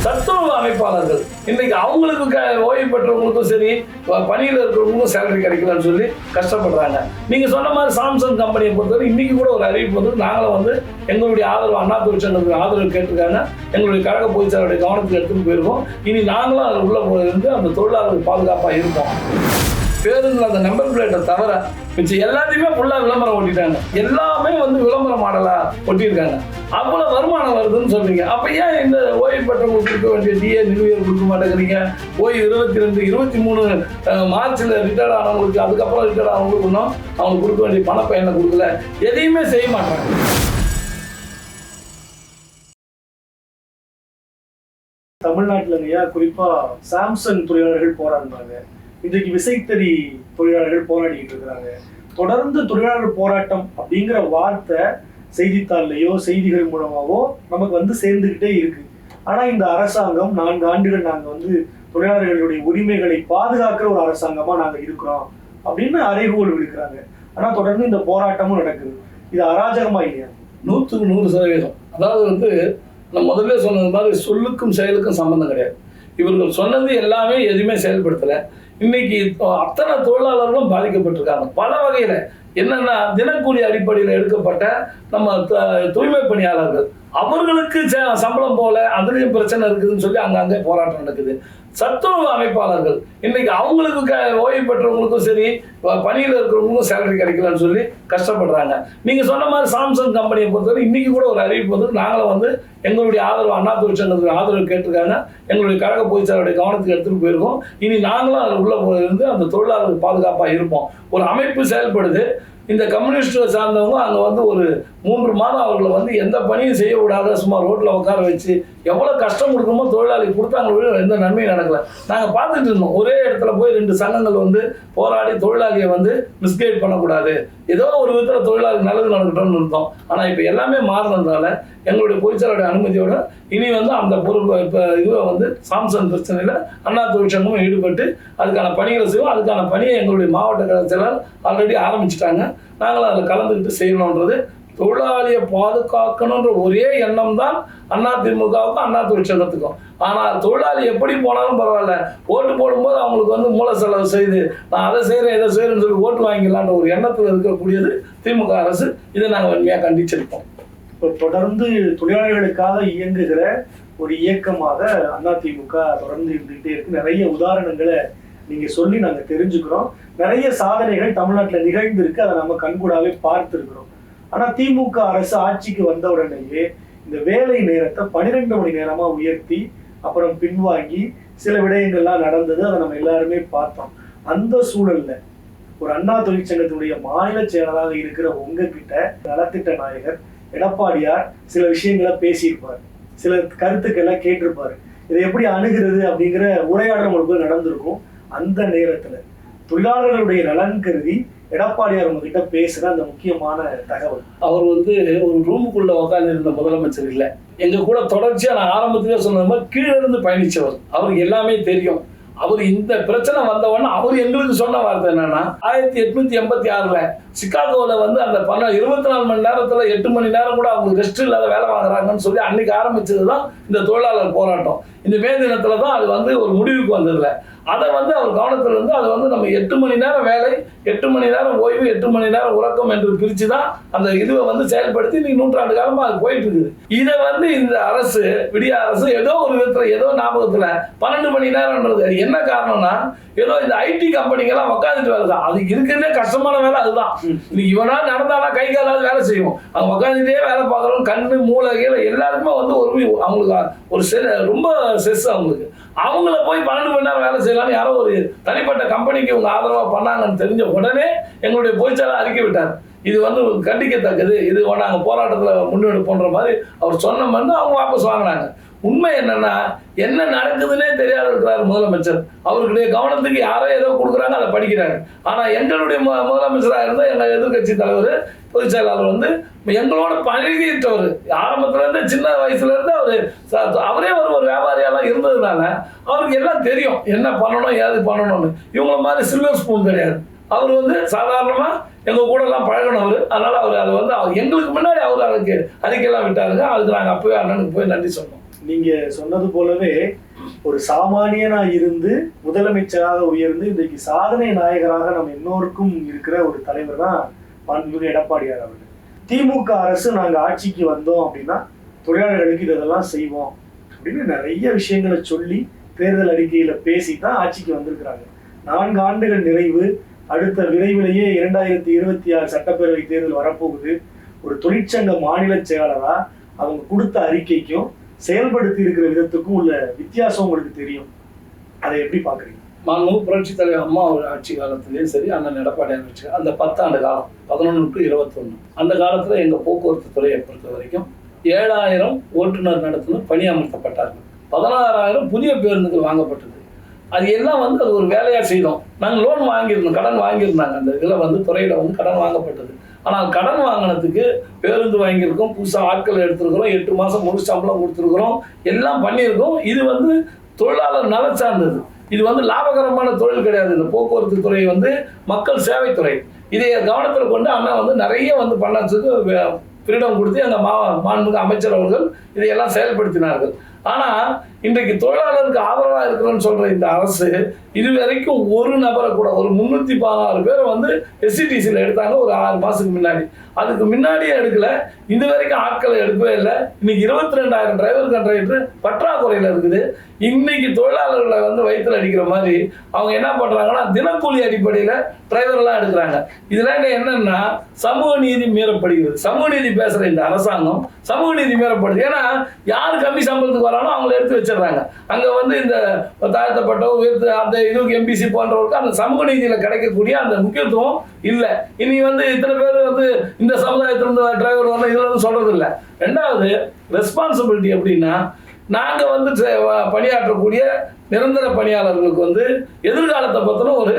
சத்துணவு அமைப்பாளர்கள். இன்னைக்கு அவங்களுக்கு க- ஓய்வு பெற்றவங்களுக்கும் சரி பணியில் இருக்கிறவங்களுக்கும் சேலரி கிடைக்கலன்னு சொல்லி கஷ்டப்படுறாங்க. நீங்க சொன்ன மாதிரி சாம்சங் கம்பெனியை பொறுத்தவரை இன்னைக்கு கூட ஒரு அறிவிப்பு வந்து நாங்களும் வந்து எங்களுடைய ஆதரவு அண்ணா தொழிற்சங்கத்துக்கு ஆதரவு கேட்டிருக்காங்க. எங்களுடைய கழக பொதுச்செயலாளருடைய கவனத்துக்கு எடுத்துகிட்டு போயிருக்கோம். இனி நாங்களும் அதில் உள்ள இருந்து அந்த தொழிலாளர்கள் பாதுகாப்பாக இருக்கோம் பேருந்து அந்த நம்பர் பிளேட்டை தவிர மிச்சம் எல்லாத்தையுமே ஃபுல்லாக விளம்பரம் ஓட்டிட்டாங்க எல்லாமே வந்து விளம்பர மாடலாக ஒட்டியிருக்காங்க. அவ்வளோ வருமானம் வருதுன்னு சொல்றீங்க அப்போ ஏன் இந்த ஓய்வு பெற்றவங்களுக்கு கொடுக்க வேண்டிய டிஏ நிலுவையில் கொடுக்க மாட்டேங்கிறீங்க? ஓய்வு இருபத்தி ரெண்டு இருபத்தி மூணு மார்ச்சில் ரிட்டையர்ட் ஆனவங்களுக்கு அதுக்கப்புறம் ரிட்டையர்ட் ஆனவங்களுக்கு இன்னும் அவங்களுக்கு கொடுக்க வேண்டிய பணப்பயனை கொடுக்கல. எதையுமே செய்ய மாட்டாங்க. தமிழ்நாட்டில் ஐயா குறிப்பாக சாம்சங் தொழிலாளர்கள் போராடினாங்க. இன்றைக்கு விசைத்தறி தொழிலாளர்கள் போராடிக்கிட்டு இருக்கிறாங்க. தொடர்ந்து தொழிலாளர் போராட்டம் அப்படிங்கிற வார்த்தை செய்தித்தாள்லையோ செய்திகள் மூலமாவோ நமக்கு வந்து சேர்ந்துக்கிட்டே இருக்கு. ஆனா இந்த அரசாங்கம் நான்கு ஆண்டுகள் நாங்க வந்து தொழிலாளர்களுடைய உரிமைகளை பாதுகாக்கிற ஒரு அரசாங்கமா நாங்க இருக்கிறோம் அப்படின்னு அறைகூவல் விடுக்கிறாங்க ஆனா தொடர்ந்து இந்த போராட்டமும் நடக்குது. இது அராஜகமா இல்லையா? நூற்றுக்கு நூறு சதவீதம். அதாவது வந்து நான் முதல்ல சொன்னது மாதிரி சொல்லுக்கும் செயலுக்கும் சம்மந்தம் கிடையாது. இவர்கள் சொன்னது எல்லாமே எதுவுமே செயல்படுத்தலை. இன்னைக்கு அத்தனை தொழிலாளர்களும் பாதிக்கப்பட்டிருக்காங்க. பல வகையில். என்னென்னா தினக்கூலி அடிப்படையில் எடுக்கப்பட்ட நம்ம த- தூய்மை பணியாளர்கள். அவர்களுக்கு ச- சம்பளம் போல அதுலேயும் பிரச்சனை இருக்குதுன்னு சொல்லி அங்கங்கே போராட்டம் நடக்குது. சத்துணவு அமைப்பாளர்கள். இன்னைக்கு அவங்களுக்கு க ஓய்வு பெற்றவங்களுக்கும் சரி பணியில் இருக்கிறவங்களுக்கும் சேலரி கிடைக்கலன்னு சொல்லி கஷ்டப்படுறாங்க. நீங்கள் சொன்ன மாதிரி சாம்சங் கம்பெனியை பொறுத்தவரை இன்னைக்கு கூட ஒரு அறிவிப்பு வந்து நாங்களும் வந்து எங்களுடைய ஆதரவு அண்ணா தொழிற்சங்கத்துக்கு ஆதரவு கேட்டிருக்காங்க. எங்களுடைய கழக பொதுச்செயலாளருடைய கவனத்துக்கு எடுத்துகிட்டு போயிருக்கோம். இனி நாங்களும் அதில் உள்ள போய் இருந்து அந்த தொழிலாளர்கள் பாதுகாப்பாக இருப்போம். ஒரு அமைப்பு செயல்படுது. இந்த கம்யூனிஸ்ட்டை சார்ந்தவங்க அங்கே வந்து ஒரு மூன்று மாதம் அவர்களை வந்து எந்த பணியும் செய்ய விடாத சும்மா ரோட்டில் உட்கார வச்சு எவ்வளோ கஷ்டம் கொடுக்கணுமோ தொழிலாளி கொடுத்தாங்க எந்த நன்மையும் நடக்கல. நாங்கள் பார்த்துட்டு இருந்தோம். ஒரே இடத்துல போய் ரெண்டு சங்கங்கள் வந்து போராடி தொழிலாளியை வந்து மிஸ்கைட் பண்ணக்கூடாது. ஏதோ ஒரு விதத்தில் தொழிலாளி நல்லது நடக்கட்டும்னு இருந்தோம். ஆனால் இப்போ எல்லாமே மாறினதுனால எங்களுடைய பொதுச்செயலாளருடைய அனுமதியோட இனி வந்து அந்த பொருள் இப்போ இதுவை வந்து சாம்சங் பிரச்சனையில் அண்ணா தொழிற்சங்கமும் ஈடுபட்டு அதுக்கான பணிகளை செய்வோம். அதுக்கான பணியை எங்களுடைய மாவட்ட கழக ஆல்ரெடி ஆரம்பிச்சிட்டாங்க. நாங்களும் அதில் கலந்துக்கிட்டு செய்யணுன்றது தொழிலாளியை பாதுகாக்கணுன்ற ஒரே எண்ணம் தான் அண்ணா திமுகவுக்கும் அண்ணா தொழிற்சங்கத்துக்கும். ஆனால் தொழிலாளி எப்படி போனாலும் பரவாயில்ல. ஓட்டு போடும்போது அவங்களுக்கு வந்து மூல செலவு செய்து நான் அதை செய்கிறேன் இதை செய்கிறேன்னு சொல்லி ஓட்டு வாங்கிக்கலான்ற ஒரு எண்ணத்தில் இருக்கக்கூடியது திமுக அரசு. இதை நாங்கள் வன்மையாக கண்டிச்சிருப்போம் தொடர்ந்து தொழிலாளர்களுக்காக இயங்குகிற ஒரு இயக்கமாக அதிமுக தொடர்ந்து இருந்துகிட்டே இருக்கு. நிறைய உதாரணங்களை நீங்க சொல்லி நாங்க தெரிஞ்சுக்கிறோம். நிறைய சாதனைகள் தமிழ்நாட்டில் நிகழ்ந்திருக்கு. அதை நம்ம கண்கூடாவே பார்த்துருக்கிறோம். ஆனா திமுக அரசு ஆட்சிக்கு வந்த உடனேயே இந்த வேலை நேரத்தை பனிரெண்டு மணி நேரமா உயர்த்தி அப்புறம் பின்வாங்கி சில விடயங்கள்லாம் நடந்தது. அதை நம்ம எல்லாருமே பார்த்தோம். அந்த சூழல்ல ஒரு அண்ணா தொழிற்சங்கத்தினுடைய மாநில செயலராக இருக்கிற உங்ககிட்ட நலத்திட்ட நாயகர் எடப்பாடியார் சில விஷயங்களை பேசியிருப்பார். சில கருத்துக்களை கேட்டிருப்பாரு. இதை எப்படி அணுகிறது அப்படிங்கிற உரையாடல் உங்களுக்கு நடந்திருக்கும் அந்த நேரத்துல. தொழிலாளர்களுடைய நலன் கருதி எடப்பாடியார் உங்ககிட்ட பேசுற அந்த முக்கியமான தகவல். அவர் வந்து ஒரு ரூமுக்குள்ள உட்கார்ந்து இருந்த முதலமைச்சர் இல்லை. எங்க கூட தொடர்ச்சியா நான் ஆரம்பத்திலே சொன்ன மாதிரி கீழே இருந்து பயணிச்சவர். அவருக்கு எல்லாமே தெரியும். அவர் இந்த பிரச்சனை வந்தவொடனே அவர் எங்களுக்கு சொன்ன வார்த்தை என்னன்னா ஆயிரத்தி எட்நூத்தி எண்பத்தி ஆறுல சிக்காகோவில் வந்து அந்த பன்ன இருபத்தி நாலு மணி நேரத்தில் எட்டு மணி நேரம் கூட அவங்க ரெஸ்ட் இல்லாத வேலை வாங்குறாங்கன்னு சொல்லி அன்னைக்கு ஆரம்பிச்சது தான் இந்த தொழிலாளர் போராட்டம். இந்த மே தினத்தில் தான் அது வந்து ஒரு முடிவுக்கு வந்ததில்ல அதை வந்து அவர் கவனத்தில் இருந்து அதை வந்து நம்ம எட்டு மணி நேரம் வேலை எட்டு மணி நேரம் ஓய்வு எட்டு மணி நேரம் உறக்கம் என்று பிரித்து தான் அந்த இதுவை வந்து செயல்படுத்தி இன்னைக்கு நூற்றாண்டு காலமாக அது போயிட்டு இருக்குது இதை வந்து இந்த அரசு விடிய அரசு ஏதோ ஒரு விதத்தில் ஏதோ ஞாபகத்தில் பன்னெண்டு மணி நேரம்ன்றது என்ன காரணம்னா ஏதோ இந்த ஐடி கம்பெனிங்கெல்லாம் உட்காந்துட்டு வேலை தான் அதுக்கு இருக்கிறதே கஷ்டமான வேலை அதுதான். இன்னைக்கு இவனா நடந்தானா கை காலாவது வேலை செய்வோம் அவங்க உட்காந்துட்டே வேலை பார்க்குறவங்க கண்ணு மூளை கீழே எல்லாருக்குமே வந்து ஒரு அவங்களுக்கு ஒரு செ ரொம்ப செஸ் அவங்களுக்கு. அவங்கள போய் பன்னெண்டு மணி நேரம் வேலை செய்யலாம்னு யாரோ ஒரு தனிப்பட்ட கம்பெனிக்கு இவங்க ஆதரவாக பண்ணாங்கன்னு தெரிஞ்ச உடனே எங்களுடைய பொதுச்செயலாளர் அறிக்கை விட்டார். இது வந்து கண்டிக்கத்தக்கது. இது நாங்கள் போராட்டத்தில் முன்னெடுப்போன்ற மாதிரி அவர் சொன்ன மாதிரி அவங்க வாபஸ் வாங்கினாங்க. உண்மை என்னன்னா என்ன நடக்குதுன்னே தெரியாத இருக்கிறார் முதலமைச்சர். அவர்களுடைய கவனத்துக்கு யாரோ ஏதோ கொடுக்குறாங்க அதை படிக்கிறாங்க. ஆனால் எங்களுடைய மு முதலமைச்சராக இருந்தால் எங்கள் எதிர்க்கட்சி தலைவர் பொதுச் செயலாளர் வந்து எங்களோட பழகிட்டவர். ஆரம்பத்துலேருந்து சின்ன வயசுலேருந்து அவர் அவரே ஒரு ஒரு வியாபாரியெல்லாம் இருந்ததுனால அவருக்கு எல்லாம் தெரியும் என்ன பண்ணணும் ஏது பண்ணணும்னு. இவங்கள மாதிரி சில்வர் ஸ்பூன் கிடையாது. அவர் வந்து சாதாரணமாக எங்கள் கூடலாம் பழகினவர். அதனால் அவர் அதை வந்து எங்களுக்கு முன்னாடி அவர் அதுக்கு அறிக்கையெல்லாம் விட்டாருங்க. அதுக்கு நாங்கள் அப்போவே அண்ணனுக்கு போய் நன்றி சொன்னோம் நீங்க சொன்னது போலவே ஒரு சாமானியனா இருந்து முதலமைச்சராக உயர்ந்து இன்றைக்கு சாதனை நாயகராக நம்ம எல்லோருக்கும் இருக்கிற ஒரு தலைவர் தான் மாண்புமிகு எடப்பாடியார் அவர்கள். திமுக அரசு நாங்க ஆட்சிக்கு வந்தோம் அப்படின்னா தொழிலாளர்களுக்கு இதெல்லாம் செய்வோம் அப்படின்னு நிறைய விஷயங்களை சொல்லி தேர்தல் அறிக்கையில பேசி தான் ஆட்சிக்கு வந்திருக்கிறாங்க. நான்கு ஆண்டுகள் நிறைவு அடுத்த விரைவிலேயே இரண்டாயிரத்தி இருபத்தி ஆறு சட்டப்பேரவை தேர்தல் வரப்போகுது. ஒரு தொழிற்சங்க மாநில செயலாளரா அவங்க கொடுத்த அறிக்கைக்கும் செயல்படுத்தி இருக்கிற விதத்துக்கும் உள்ள வித்தியாசம் உங்களுக்கு தெரியும். அதை எப்படி பாக்குறீங்க மாண்பு புரட்சி தலைவர் அம்மா ஒரு ஆட்சி காலத்திலேயும் சரி அண்ணன் எடப்பாடியார் ஆட்சி அந்த பத்தாண்டு காலம் பதினொன்று டு இருபத்தொன்று அந்த காலத்தில் எங்கள் போக்குவரத்து துறையை பொறுத்த வரைக்கும் ஏழாயிரம் ஓட்டுநர் நடத்துனர் பணியமர்த்தப்பட்டார்கள் பதினாறாயிரம் புதிய பேருந்துகள் வாங்கப்பட்டது. அது எல்லாம் வந்து அது ஒரு வேலையாக செய்தோம். நாங்கள் லோன் வாங்கியிருந்தோம் கடன் வாங்கியிருந்தாங்க. அந்த இதில் வந்து துறையில் வந்து கடன் வாங்கப்பட்டது. ஆனால் கடன் வாங்கினதுக்கு பேருந்து வாங்கியிருக்கோம் புதுசாக ஆட்கள் எடுத்திருக்கிறோம் எட்டு மாதம் முழு சம்பளம் கொடுத்துருக்குறோம் எல்லாம் பண்ணியிருக்கோம். இது வந்து தொழிலாளர் நல சார்ந்தது. இது வந்து லாபகரமான தொழில் கிடையாது. இந்த போக்குவரத்து துறை வந்து மக்கள் சேவைத்துறை இதை கவனத்தில் கொண்டு அண்ணா வந்து நிறைய வந்து பண்ணதுக்கு ஃப்ரீடம் கொடுத்து அந்த மா மாண்புமிகு அமைச்சர் அவர்கள் இதையெல்லாம் செயல்படுத்தினார்கள். ஆனால் இன்றைக்கு தொழிலாளருக்கு ஆதரவாக இருக்கணும்னு சொல்கிற இந்த அரசு இது வரைக்கும் ஒரு நபரை கூட ஒரு முந்நூற்றி பதினாறு பேர் வந்து எஸ்சிடிசியில் எடுத்தாங்க ஒரு ஆறு மாதத்துக்கு முன்னாடி. அதுக்கு முன்னாடியே எடுக்கல. இது வரைக்கும் ஆட்களை எடுக்கவே இல்லை. இன்னைக்கு இருபத்தி ரெண்டாயிரம் டிரைவர் கண்ட்ரைடர் பற்றாக்குறையில் இருக்குது. இன்னைக்கு தொழிலாளர்களை வந்து வயிற்றில் அடிக்கிற மாதிரி அவங்க என்ன பண்ணுறாங்கன்னா தினக்கூலி அடிப்படையில் டிரைவர்லாம் எடுக்கிறாங்க. இதெல்லாம் என்னன்னா சமூக நீதி மீறப்படுகிறது. சமூக நீதி பேசுகிற இந்த அரசாங்கம் சமூக நீதி மீறப்படுது. ஏன்னா யார் கம்மி சம்பளத்துக்கு வரானோ அவங்கள எடுத்து வச்சிடுறாங்க. அங்கே வந்து இந்த தாழ்த்தப்பட்ட உயர்த்து அந்த இதுக்கு எம்பிசி போன்றவருக்கு அந்த சமூக நீதியில் கிடைக்கக்கூடிய அந்த முக்கியத்துவம் இல்லை. இனி வந்து இத்தனை பேர் வந்து இந்த சமுதாயத்திலிருந்து டிரைவர் வரணும் இதில் வந்து சொல்கிறது இல்லை ரெண்டாவது ரெஸ்பான்சிபிலிட்டி அப்படின்னா நாங்கள் வந்து பணியாற்றக்கூடிய நிரந்தர பணியாளர்களுக்கு வந்து எதிர்காலத்தை பற்றின ஒரு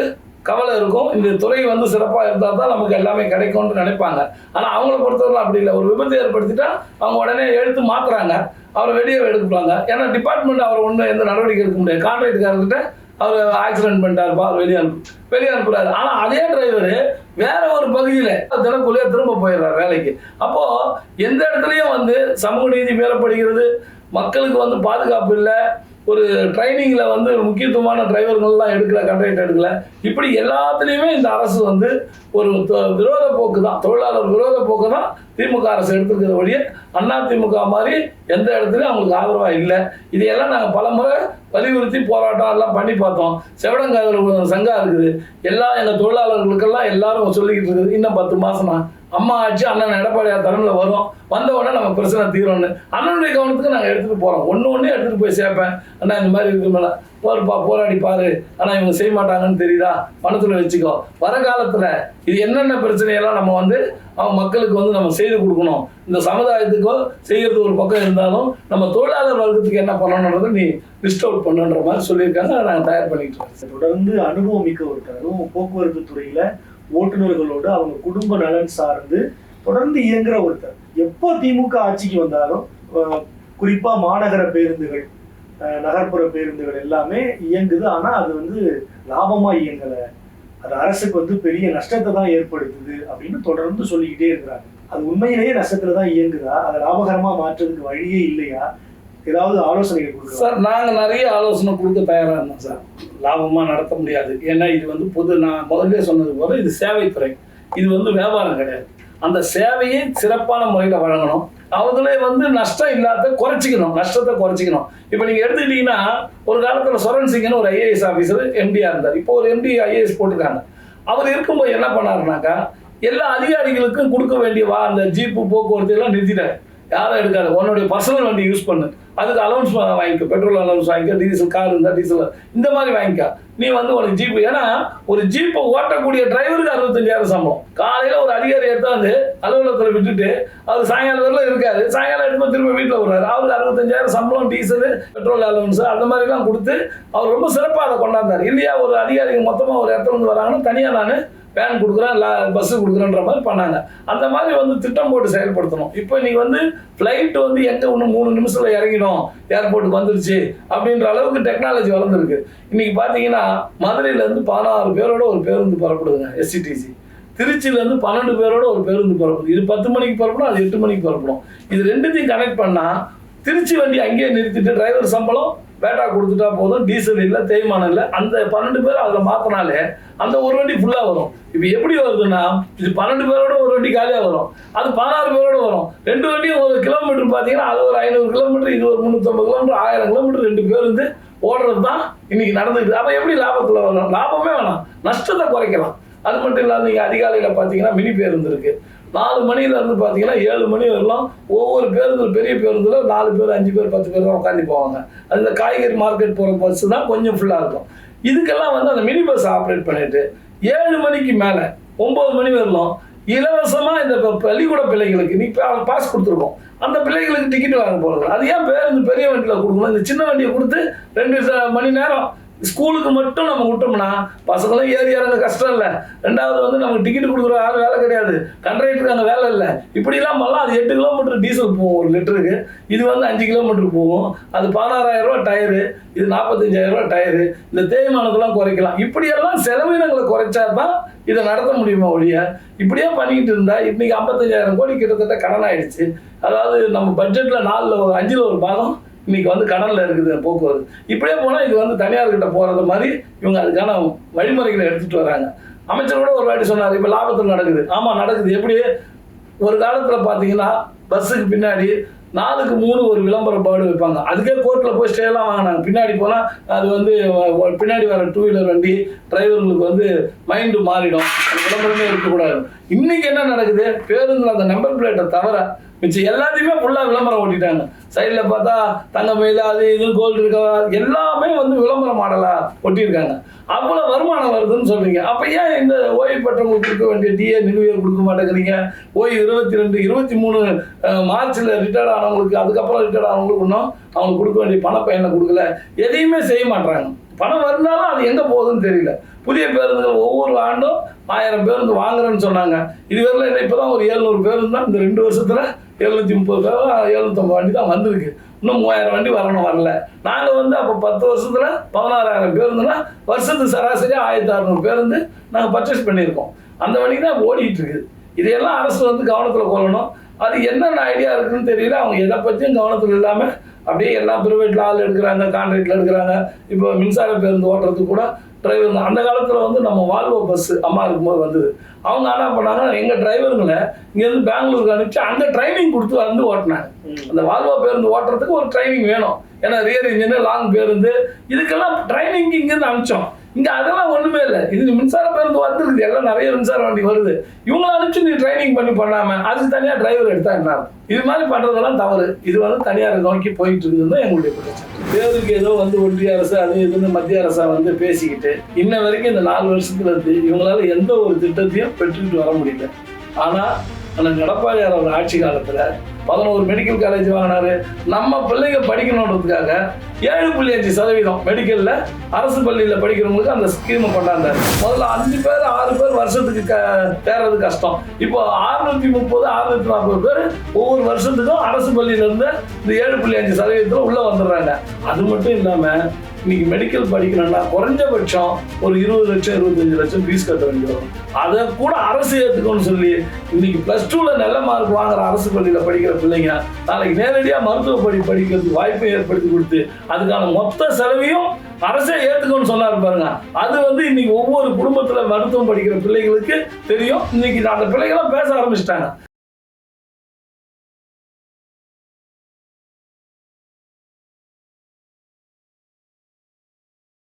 கவலை இருக்கும். இந்த துறை வந்து சிறப்பாக இருந்தால் தான் நமக்கு எல்லாமே கிடைக்கும்னு நினைப்பாங்க. ஆனால் அவங்கள பொறுத்தவரை அப்படி இல்லை. ஒரு விபத்து ஏற்படுத்திட்டா அவங்க உடனே எடுத்து மாற்றுறாங்க அவரை வெளியே எடுக்கலாங்க ஏன்னா டிபார்ட்மெண்ட் அவர் ஒன்றும் எந்த நடவடிக்கை எடுக்க முடியாது. கான்ட்ராக்டுக்காரர்கிட்ட அவர் ஆக்சிடென்ட் பண்ணிட்டாருப்பா அவர் வெளியே அனுப்பு வெளியே அனுப்புறாரு. ஆனால் அதே டிரைவர் வேற ஒரு பகுதியில் தினக்குள்ளேயே திரும்ப போயிடுறாரு வேலைக்கு. அப்போது எந்த இடத்துலையும் வந்து சமூக நீதி மீறப்படுகிறது மக்களுக்கு வந்து பாதுகாப்பு இல்லை ஒரு ட்ரைனிங்கில் வந்து முக்கியத்துவமான டிரைவர்கள்லாம் எடுக்கல கண்ட்ராக்ட் எடுக்கல. இப்படி எல்லாத்துலேயுமே இந்த அரசு வந்து ஒரு தொ- விரோத போக்கு தான் தொழிலாளர் விரோத போக்கு தான் திமுக அரசு எடுத்துருக்கிற வழியே அண்ணா திமுக மாதிரி எந்த இடத்துலையும் அவங்களுக்கு ஆதரவாக இல்லை. இதையெல்லாம் நாங்கள் பல முறை வலியுறுத்தி போராட்டம் எல்லாம் பண்ணி பார்த்தோம். செவடங்காதல் சங்கம் இருக்குது. எல்லா எங்கள் தொழிலாளர்களுக்கெல்லாம் எல்லாரும் சொல்லிக்கிட்டு இருக்குது. இன்னும் பத்து மாதம்னா அம்மா ஆச்சு அண்ணன் எடப்பாடியார் தலைமையில் வரும். வந்த உடனே நம்ம பிரச்சனை தீரும்னு. அண்ணனுடைய கவனத்துக்கு நாங்கள் எடுத்துகிட்டு போகிறோம் ஒன்று ஒன்றே எடுத்துகிட்டு போய் சேர்ப்பேன். அண்ணா இந்த மாதிரி இருக்குமெல்லாம் போருப்பா போராடி பாரு. ஆனால் இவங்க செய்ய மாட்டாங்கன்னு தெரியுதா? பணத்தில் வச்சுக்கோ. வர காலத்தில் இது என்னென்ன பிரச்சனையெல்லாம் நம்ம வந்து அவன் மக்களுக்கு வந்து நம்ம செய்து கொடுக்கணும்? இந்த சமுதாயத்துக்கோ செய்யறது ஒரு பக்கம் இருந்தாலும் நம்ம தொழிலாளர் வர்க்கத்துக்கு என்ன பண்ணணுன்றது நீ லிஸ்ட் அவுட் பண்ணுன்ற மாதிரி சொல்லியிருக்காங்க. அதை நாங்கள் தயார் பண்ணிட்டு இருக்கோம் தொடர்ந்து அனுபவம் மிக்க ஒருத்தர் போக்குவரத்து துறையில ஓட்டுநர்களோடு அவங்க குடும்ப நலன் சார்ந்து தொடர்ந்து இயங்குற ஒருத்தர். எப்போ திமுக ஆட்சிக்கு வந்தாலும் குறிப்பாக குறிப்பா மாநகர பேருந்துகள் நகர்ப்புற பேருந்துகள் எல்லாமே இயங்குது. ஆனால் அது வந்து லாபமாக இயங்கலை. அது அரசுக்கு வந்து பெரிய நஷ்டத்தை தான் ஏற்படுத்துது அப்படின்னு தொடர்ந்து சொல்லிக்கிட்டே இருக்கிறாங்க. அது உண்மையிலேயே நஷ்டத்தில் தான் இயங்குதா? அதை லாபகரமாக மாற்றுறதுக்கு வழியே இல்லையா? ஏதாவது ஆலோசனைகள் கொடுக்கலாம் சார் நாங்கள் நிறைய ஆலோசனை கொடுக்க தயாராக இருந்தோம் சார். லாபமாக நடத்த முடியாது. ஏன்னா இது வந்து பொது நான் முதல்ல சொன்னது போல இது சேவைத்துறை. இது வந்து வியாபாரம் கிடையாது. அந்த சேவையை சிறப்பான முறையில் வழங்கணும். அவங்களே வந்து நஷ்டம் இல்லாத குறைச்சிக்கணும் நஷ்டத்தை குறைச்சிக்கணும். இப்போ நீங்கள் எடுத்துக்கிட்டீங்கன்னா ஒரு காலத்தில் சொரன் சிங்னு ஒரு ஐஏஎஸ் ஆஃபீஸர் எம்டியாக இருந்தார். இப்போ ஒரு எம்டி ஐஏஎஸ் போட்டுருக்காங்க. அவர் இருக்கும்போது என்ன பண்ணாருனாக்கா எல்லா அதிகாரிகளுக்கும் கொடுக்க வேண்டிய வா அந்த ஜீப்பு போக்குவரத்து எல்லாம் நிறுத்திட்டாரு. யாரும் எடுக்காது. உன்னுடைய பர்சனல் வண்டி யூஸ் பண்ணு. அதுக்கு அலௌன்ஸ் வாங்கிக்கோ. பெட்ரோல் அலௌன்ஸ் வாங்கிக்கோ டீசல் கார் இருந்தால் டீசல் இந்த மாதிரி வாங்கிக்கா. நீ வந்து உனக்கு ஜீப் ஏன்னா ஒரு ஜீப்பை ஓட்டக்கூடிய டிரைவருக்கு அறுபத்தஞ்சாயிரம் சம்பளம். காலையில் ஒரு அதிகாரி எடுத்தாந்து அலுவலகத்தில் விட்டுட்டு அவர் சாயங்காலம் வரல இருக்காரு. சாயங்காலம் எடுத்து திரும்ப வீட்டில் விடுறாரு அவருக்கு அறுபத்தஞ்சாயிரம் சம்பளம் டீசல் பெட்ரோல் அலவன்ஸ் அந்த மாதிரிலாம் கொடுத்து அவர் ரொம்ப சிறப்பாக அதை கொண்டாந்தார். இல்லையா ஒரு அதிகாரிகள் மொத்தமாக ஒரு இடத்துல வந்து வராங்கன்னா தனியாக நான் வேன் கொடுக்குறேன் லா பஸ்ஸு கொடுக்குறேன்ற மாதிரி பண்ணாங்க. அந்த மாதிரி வந்து திட்டம் போட்டு செயல்படுத்தணும். இப்போ இன்னைக்கு வந்து ஃப்ளைட் வந்து எங்கே ஒன்று மூணு நிமிஷத்தில் இறங்கிடும் ஏர்போர்ட்டுக்கு வந்துருச்சு அப்படின்ற அளவுக்கு டெக்னாலஜி வளர்ந்துருக்கு. இன்றைக்கி பார்த்தீங்கன்னா மதுரையிலேருந்து பதினாறு பேரோட ஒரு பேருந்து புறப்படுதுங்க எஸ்சிடிசி திருச்சியிலேருந்து பன்னெண்டு பேரோட ஒரு பேருந்து புறப்படும் இது பத்து மணிக்கு புறப்படும் அது எட்டு மணிக்கு புறப்படும். இது ரெண்டுத்தையும் கனெக்ட் பண்ணால் திருச்சி வண்டி அங்கேயே நிறுத்திட்டு டிரைவர் சம்பளம் பேட்டா கொடுத்துட்டா போதும் டீசல் இல்லை தேய்மானம் இல்லை. அந்த பன்னெண்டு பேர் அதில் மாற்றினாலே அந்த ஒரு வண்டி ஃபுல்லாக வரும். இப்போ எப்படி வருதுன்னா இது பன்னெண்டு பேரோட ஒரு வண்டி காலியாக வரும். அது பதினாறு பேரோட வரும். ரெண்டு வண்டியும் ஒரு கிலோமீட்டர் பார்த்தீங்கன்னா அது ஒரு ஐநூறு கிலோமீட்டர் இது ஒரு முந்நூற்றம்பது கிலோமீட்டர் ஆயிரம் கிலோமீட்டர் ரெண்டு பேர் வந்து ஓடுறது தான் இன்னைக்கு நடந்துக்குது அப்போ எப்படி லாபத்தில் வரும் லாபமே வேணாம். நஷ்டத்தை குறைக்கலாம். அது மட்டும் இல்லாமல் நீங்கள் அதிகாலையில் பார்த்தீங்கன்னா மினி பேருந்து இருக்குது நாலு மணில இருந்து பார்த்தீங்கன்னா ஏழு மணி வரலாம். ஒவ்வொரு பேருந்தில் பெரிய பேருந்தில் நாலு பேர் அஞ்சு பேர் பத்து பேர் தான் உட்காந்து போவாங்க. அந்த காய்கறி மார்க்கெட் போகிற பஸ் தான் கொஞ்சம் ஃபுல்லாக இருக்கும். இதுக்கெல்லாம் வந்து அந்த மினி பஸ் ஆப்ரேட் பண்ணிட்டு ஏழு மணிக்கு மேலே ஒம்பது மணி வரலாம். இலவசமாக இந்த பள்ளிக்கூட பிள்ளைங்களுக்கு நீ பாஸ் கொடுத்துருக்கோம். அந்த பிள்ளைகளுக்கு டிக்கெட் வாங்க போகிறது அது ஏன் பேருந்து பெரிய வண்டியில் கொடுக்கணும்? இந்த சின்ன வண்டியை கொடுத்து ரெண்டு மணி நேரம் ஸ்கூலுக்கு மட்டும் நம்ம விட்டோம்னா பசங்களும் ஏறி இறங்க கஷ்டம் இல்லை. ரெண்டாவது வந்து நமக்கு டிக்கெட் கொடுக்குற யாரும் வேலை கிடையாது. கண்ட்ராக்டருக்கு அங்கே வேலை இல்லை. இப்படிலாம் பண்ணலாம். அது எட்டு கிலோமீட்டர் டீசல் போகும் ஒரு லிட்டருக்கு இது வந்து அஞ்சு கிலோமீட்டர் போகும். அது பதினாறாயிரம் ரூபா டயரு இது நாற்பத்தஞ்சாயிரம் ரூபா டயரு இந்த தேய்மானத்தெல்லாம் குறைக்கலாம். இப்படியெல்லாம் செலவினங்களை குறைச்சா தான் இதை நடத்த முடியுமா ஒழிய? இப்படியே பண்ணிக்கிட்டு இருந்தா இன்னைக்கு ஐம்பத்தஞ்சாயிரம் கோடி கிட்டத்தட்ட கடன் ஆயிடுச்சு அதாவது நம்ம பட்ஜெட்டில் நாலில் ஒரு அஞ்சில் ஒரு பாகம் இன்னைக்கு வந்து கடலில் இருக்குது போக்குவரத்து. இப்படியே போனால் இது வந்து தனியார்கிட்ட போகிறது மாதிரி இவங்க அதுக்கான வழிமுறைகளை எடுத்துகிட்டு வராங்க. அமைச்சர் கூட ஒரு வாட்டி சொன்னார் இப்போ லாபத்தில் நடக்குது. ஆமாம் நடக்குது. எப்படி? ஒரு காலத்தில் பார்த்தீங்கன்னா பஸ்ஸுக்கு பின்னாடி நாலுக்கு மூணு ஒரு விளம்பர பாடு வைப்பாங்க. அதுக்கே கோர்ட்டில் போய் ஸ்டேலாம் வாங்கினாங்க. பின்னாடி போனால் அது வந்து பின்னாடி வர டூ வீலர் வண்டி டிரைவர்களுக்கு வந்து மைண்டு மாறிடும். அந்த விளம்பரமே இருக்கக்கூடாது. இன்னைக்கு என்ன நடக்குது? பேருந்தில் அந்த நம்பர் பிளேட்டை தவிர மிச்சம் எல்லாத்தையுமே ஃபுல்லாக விளம்பரம் ஓட்டிட்டாங்க. சைடில் பார்த்தா தங்க மயில் அது இது கோல்டு இருக்கா? எல்லாமே வந்து விளம்பர மாடலாக ஒட்டியிருக்காங்க. அவ்வளோ வருமானம் வருதுன்னு சொல்கிறீங்க அப்போ ஏன் இந்த ஓய்வு பெற்றவங்களுக்கு கொடுக்க வேண்டிய டிஏ நிலுவையை கொடுக்க மாட்டேங்கிறீங்க? ஓய்வு இருபத்தி ரெண்டு இருபத்தி மூணு மார்ச்சில் ரிட்டையர்ட் ஆனவங்களுக்கு அதுக்கப்புறம் ரிட்டையர்ட் ஆனவங்களுக்கு இன்னும் அவங்களுக்கு கொடுக்க வேண்டிய பணப்பயனை கொடுக்கல? எதையுமே செய்ய மாட்றாங்க. பணம் வந்தாலும் அது எங்கே போகுதுன்னு தெரியல. புதிய பேருந்துகள் ஒவ்வொரு ஆண்டும் ஆயிரம் பேருந்து வாங்குறேன்னு சொன்னாங்க. இதுவரையில் என்ன இப்போ தான் ஒரு ஏழ்நூறு பேருந்து தான் இந்த ரெண்டு வருஷத்தில் எழுநூற்றி முப்பது பேர் எழுநூத்தம்பது வண்டி தான் வந்திருக்கு. இன்னும் மூவாயிரம் வண்டி வரணும் வரல. நாங்கள் வந்து அப்போ பத்து வருஷத்தில் பதினாறாயிரம் பேருந்துனா வருஷத்துக்கு சராசரியாக ஆயிரத்தி அறநூறு பேருந்து நாங்கள் பர்ச்சேஸ் பண்ணியிருக்கோம். அந்த வண்டி தான் ஓடிட்டு இருக்குது இதையெல்லாம் அரசு வந்து கவனத்தில் கொள்ளணும். அது என்னென்ன ஐடியா இருக்குன்னு தெரியல. அவங்க எதை பற்றியும் கவனத்தில் இல்லாமல் அப்படியே எல்லாம் ப்ரைவேட்டில் ஆள் எடுக்கிறாங்க கான்ட்ராக்டில் எடுக்கிறாங்க. இப்போ மின்சார பேருந்து ஓட்டுறதுக்கு கூட டிரைவர் அந்த காலத்தில் வந்து நம்ம வால்வோ பஸ் அம்மா இருக்கும்போது வந்தது. அவங்க என்ன பண்ணாங்க எங்கள் டிரைவருங்களை இங்கேருந்து பெங்களூருக்கு அனுப்பிச்சு அங்கே ட்ரைனிங் கொடுத்து வந்து ஓட்டினாங்க. அந்த வால்வோ பேருந்து ஓட்டுறதுக்கு ஒரு ட்ரைனிங் வேணும். ஏன்னா ரியர் இன்ஜின் லாங் பேருந்து இதுக்கெல்லாம் ட்ரைனிங் இங்கேருந்து அனுப்பிச்சோம். இங்க அதெல்லாம் ஒண்ணுமே இல்லை. இது மின்சார பேருந்து வந்துருக்குது எல்லாம் நிறைய மின்சார வண்டி வருது. இவங்களை அனுப்பிச்சு நீ ட்ரைனிங் பண்ணி பண்ணாம அதுக்கு தனியா டிரைவர் எடுத்தா என்ன இது மாதிரி பண்றதெல்லாம் தவறு. இது வந்து தனியார் நோக்கி போயிட்டு இருக்குதுன்னு எங்களுடைய பிரச்சனை பேருக்கு ஏதோ வந்து ஒன்றிய அரசு அது இதுன்னு மத்திய அரசா வந்து பேசிக்கிட்டு இன்ன வரைக்கும் இந்த நாலு வருஷத்துல இருந்து இவங்களால எந்த ஒரு திட்டத்தையும் பெற்றுக்கிட்டு வர முடியல. ஆனா அந்த எடப்பாடியாரோட ஆட்சி காலத்துல பதினோரு மெடிக்கல் காலேஜ் வாங்கினாரு. நம்ம பிள்ளைங்க படிக்கணுன்றதுக்காக ஏழு புள்ளி அஞ்சு சதவீதம் மெடிக்கலில் அரசு பள்ளியில் படிக்கிறவங்களுக்கு அந்த ஸ்கீமை கொண்டாந்தார். முதல்ல அஞ்சு பேர் ஆறு பேர் வருஷத்துக்கு க தேர்றது கஷ்டம். இப்போ அறுநூத்தி முப்பது அறுநூத்தி நாற்பது பேர் ஒவ்வொரு வருஷத்துக்கும் அரசு பள்ளியிலேருந்து இந்த ஏழு புள்ளி அஞ்சு சதவீதத்தில் உள்ளே வந்துடுறாங்க. அது மட்டும் இல்லாமல் இன்னைக்கு மெடிக்கல் படிக்கணும்னா குறைஞ்சபட்சம் ஒரு இருபது லட்சம் இருபத்தஞ்சு லட்சம் ஃபீஸ் கட்ட வேண்டி அதை கூட அரசு ஏற்றுக்கணும்னு சொல்லி இன்னைக்கு ப்ளஸ் டூவில் நல்ல மார்க் வாங்குற அரசு பள்ளியில் படிக்கிற பிள்ளைங்க நாளைக்கு நேரடியாக மருத்துவ படி படிக்கிறதுக்கு வாய்ப்பை ஏற்படுத்தி கொடுத்து அதுக்கான மொத்த செலவையும் அரசே ஏற்றுக்கணும்னு சொன்னாரு பாருங்க. அது வந்து இன்னைக்கு ஒவ்வொரு குடும்பத்தில் மருத்துவம் படிக்கிற பிள்ளைகளுக்கு தெரியும். இன்னைக்கு அந்த பிள்ளைங்களாம் பேச ஆரம்பிச்சிட்டாங்க.